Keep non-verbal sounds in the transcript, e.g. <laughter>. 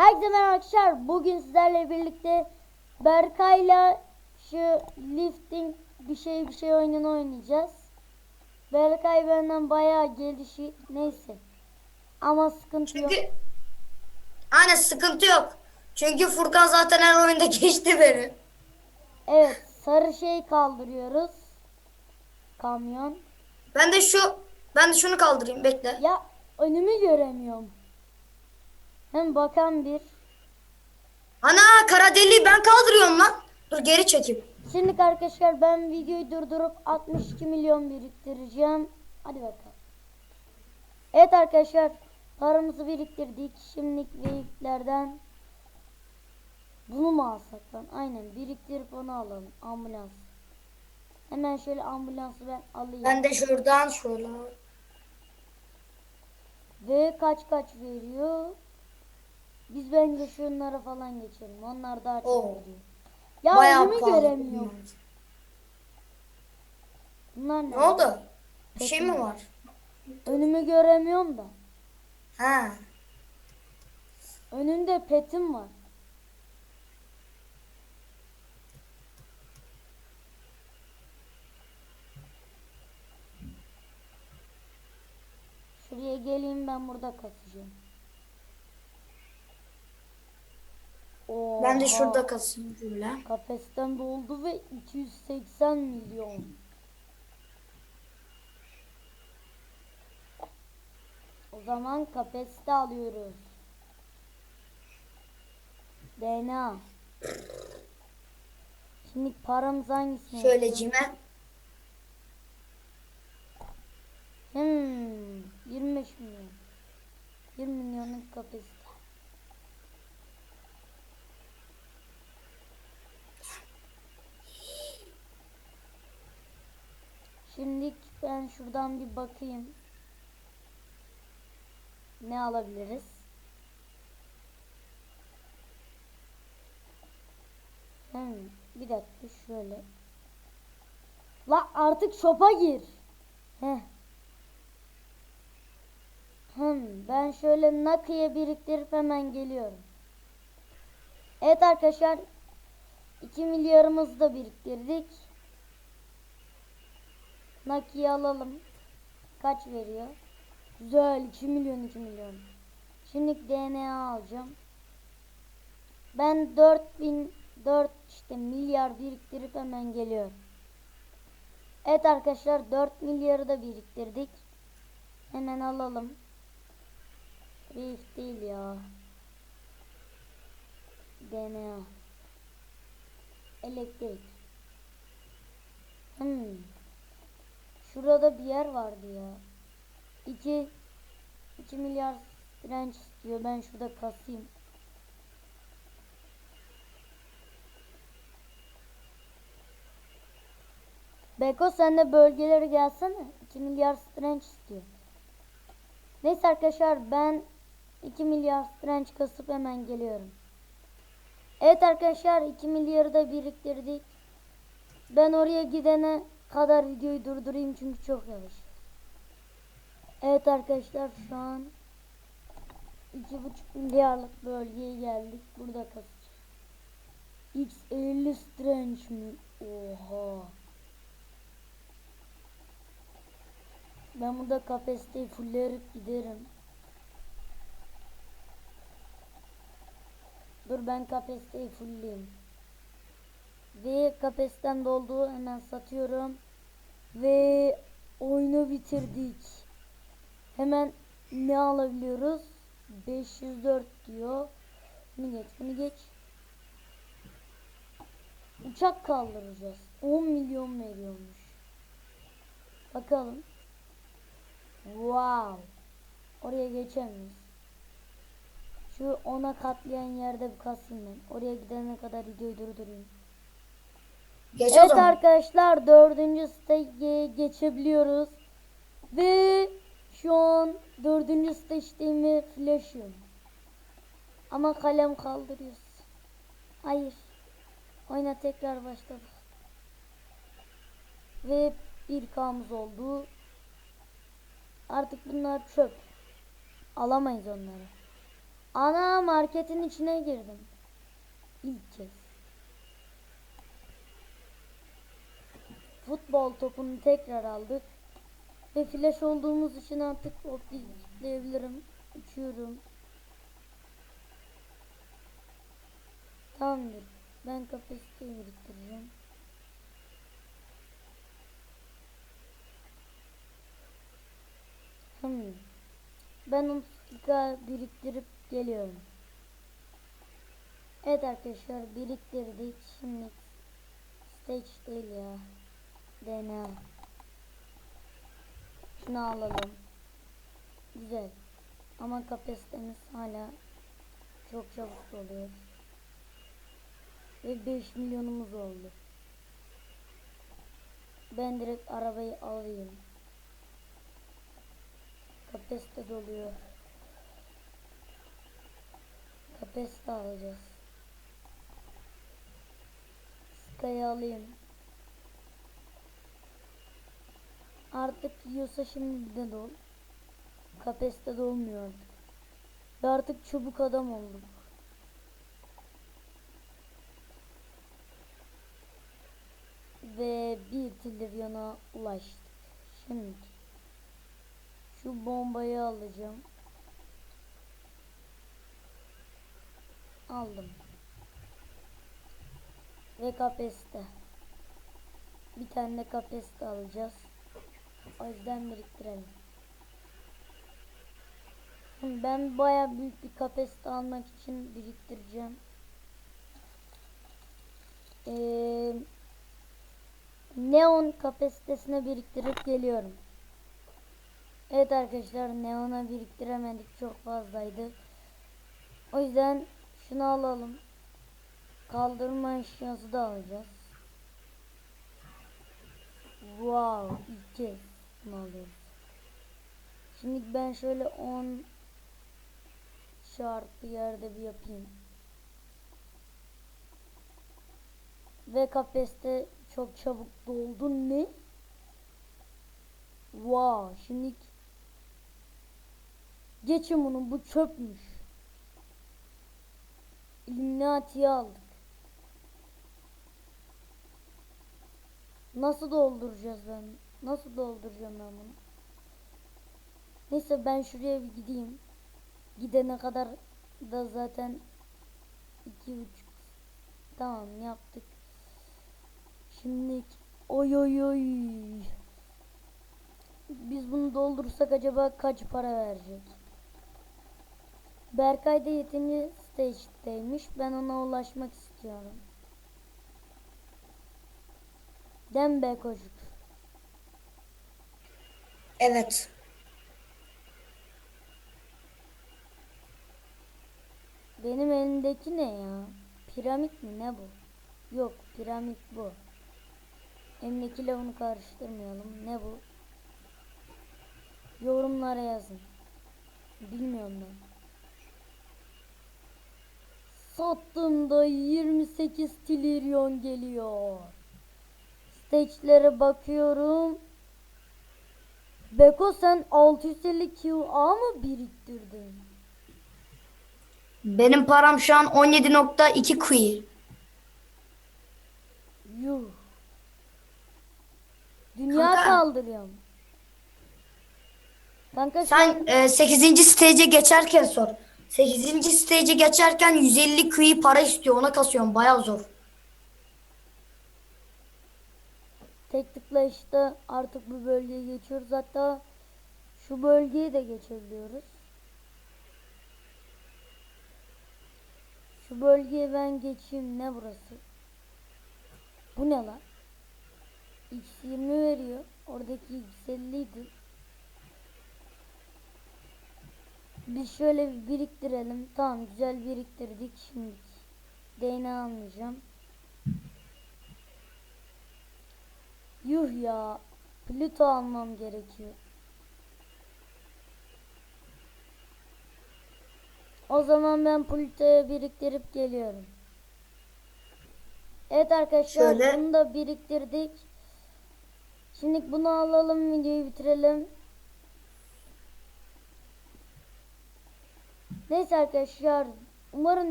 Herkese merhaba arkadaşlar. Bugün sizlerle birlikte Berkay'la şu lifting bir şey bir şey oyununu oynayacağız. Berkay benden bayağı gelişi neyse. Ama sıkıntı yok. Çünkü Aynen sıkıntı yok. Çünkü Furkan zaten her oyunda <laughs> geçti beni. Evet sarı şey kaldırıyoruz. Kamyon. Ben de şu ben de şunu kaldırayım bekle. Ya önümü göremiyorum. Hem bakan bir. Ana kara deliği ben kaldırıyorum lan. Dur geri çekeyim. Şimdi arkadaşlar ben videoyu durdurup 62 milyon biriktireceğim. Hadi bakalım. Evet arkadaşlar paramızı biriktirdik. Şimdilik veyiklerden bunu mu alsak lan? Aynen biriktirip onu alalım. Ambulans. Hemen şöyle ambulansı ben alayım. Ben de şuradan şöyle. Ve kaç kaç veriyor? Biz bence şunlara falan geçelim. Onlar daha çok Oo. veriyor. Ya Bayağı önümü pahalı. göremiyorum. Bunlar ne? Ne oldu? Bir şey mi var? Önümü göremiyorum da. Ha. Önünde petim var. Şuraya geleyim ben burada kasacağım. Ben de Oha, şurada kasayım şöyle. Kafesten doldu ve 280 milyon. O zaman kapasite alıyoruz. DNA. Şimdi paramız hangisine? Şöyle cime. Hmm, 25 milyon. 20 milyonluk kapasite. Şimdi ben şuradan bir bakayım. Ne alabiliriz? Hmm, bir dakika şöyle. La artık shop'a gir. Heh. Hmm, ben şöyle Naki'ye biriktirip hemen geliyorum. Evet arkadaşlar. 2 milyarımızı da biriktirdik. Naki'yi alalım. Kaç veriyor? Güzel 2 milyon 2 milyon. Şimdi DNA alacağım. Ben 4000 4 işte milyar biriktirip hemen geliyorum. Evet arkadaşlar 4 milyarı da biriktirdik. Hemen alalım. Rift değil ya. DNA. Elektrik. Hmm. Şurada bir yer vardı ya. 2 2 milyar direnç istiyor. Ben şurada kasayım. Beko sen de bölgelere gelsene. 2 milyar direnç istiyor. Neyse arkadaşlar ben 2 milyar direnç kasıp hemen geliyorum. Evet arkadaşlar 2 milyarı da biriktirdik. Ben oraya gidene kadar videoyu durdurayım çünkü çok yavaş. Evet arkadaşlar şu an 2,5 milyarlık bölgeye geldik. Burada kasacağız. X50 strange mi? Oha. Ben burada kapasiteyi fulleyip giderim. Dur ben kapasiteyi fullleyeyim. Ve kapasitem doldu. Hemen satıyorum. Ve oyunu bitirdik. Hemen ne alabiliyoruz? 504 diyor. Bunu geç, bunu geç. Uçak kaldıracağız. 10 milyon veriyormuş. Bakalım. Wow. Oraya geçemiyoruz. Şu ona katlayan yerde bir kasayım ben. Oraya gidene kadar videoyu durdurayım. Geç Evet arkadaşlar dördüncü stage'e geçebiliyoruz. Ve şu an dördüncü stage'deyim flash'ım. Ama kalem kaldırıyoruz. Hayır. Oyuna tekrar başladık. Ve bir kamuz oldu. Artık bunlar çöp. Alamayız onları. Ana marketin içine girdim. İlk kez. Futbol topunu tekrar aldık. Ve flash olduğumuz için artık optik zıplayabilirim. Uçuyorum. Tamamdır. Ben kapasiteyi biriktireceğim. Hmm. Ben 30 biriktirip geliyorum. Evet arkadaşlar biriktirdik. Şimdi stage değil ya. DNA. Şunu alalım. Güzel. Ama kapasitemiz hala çok çabuk doluyor. Ve 5 milyonumuz oldu. Ben direkt arabayı alayım. Kapasite doluyor. Kapasite alacağız. Sky'ı alayım. Artık yiyorsa şimdi de dol. Kapasite dolmuyor artık. Ve artık çubuk adam olduk. Ve bir trilyona ulaştık. Şimdi şu bombayı alacağım. Aldım. Ve kapasite. Bir tane de kapasite alacağız. O yüzden biriktirelim. Ben baya büyük bir kapasite almak için biriktireceğim. Ee, neon kapasitesine biriktirip geliyorum. Evet arkadaşlar neona biriktiremedik çok fazlaydı. O yüzden şunu alalım. Kaldırma eşyası da alacağız. Wow kez bunu. Şimdi ben şöyle 10 çarpı yerde bir yapayım. Ve kapasite çok çabuk doldu ne? Wow şimdi geçin bunu bu çöpmüş. Illuminati'yi aldık. Nasıl dolduracağız ben? Nasıl dolduracağım ben bunu? Neyse ben şuraya bir gideyim. Gidene kadar da zaten iki buçuk. Tamam yaptık. Şimdi oy oy oy. Biz bunu doldursak acaba kaç para verecek? Berkay da 7. stage'deymiş. Ben ona ulaşmak istiyorum. Dembe kocuk. Evet. Benim elimdeki ne ya? Piramit mi ne bu? Yok piramit bu. Elimdekiyle bunu karıştırmayalım. Ne bu? Yorumlara yazın. Bilmiyorum ben. Sattığımda 28 trilyon geliyor. Stage'lere bakıyorum. Beko sen 650 QA mı biriktirdin? Benim param şu an 17.2 kuyu. Yuh. Dünya Kanka. kaldırıyorum. Kanka Sen e, 8. stage'e geçerken sor. 8. stage'e geçerken 150 kuyu para istiyor. Ona kasıyorum. Bayağı zor. Tek tıklayışta artık bu bölgeye geçiyoruz. Hatta şu bölgeyi de geçebiliyoruz. Şu bölgeye ben geçeyim. Ne burası? Bu ne lan? X20 veriyor. Oradaki X50 idi. Biz şöyle bir biriktirelim. Tamam güzel biriktirdik şimdi. DNA almayacağım. Yuh ya. Pluto almam gerekiyor. O zaman ben Pluto'ya biriktirip geliyorum. Evet arkadaşlar Şöyle. bunu da biriktirdik. Şimdi bunu alalım videoyu bitirelim. Neyse arkadaşlar umarım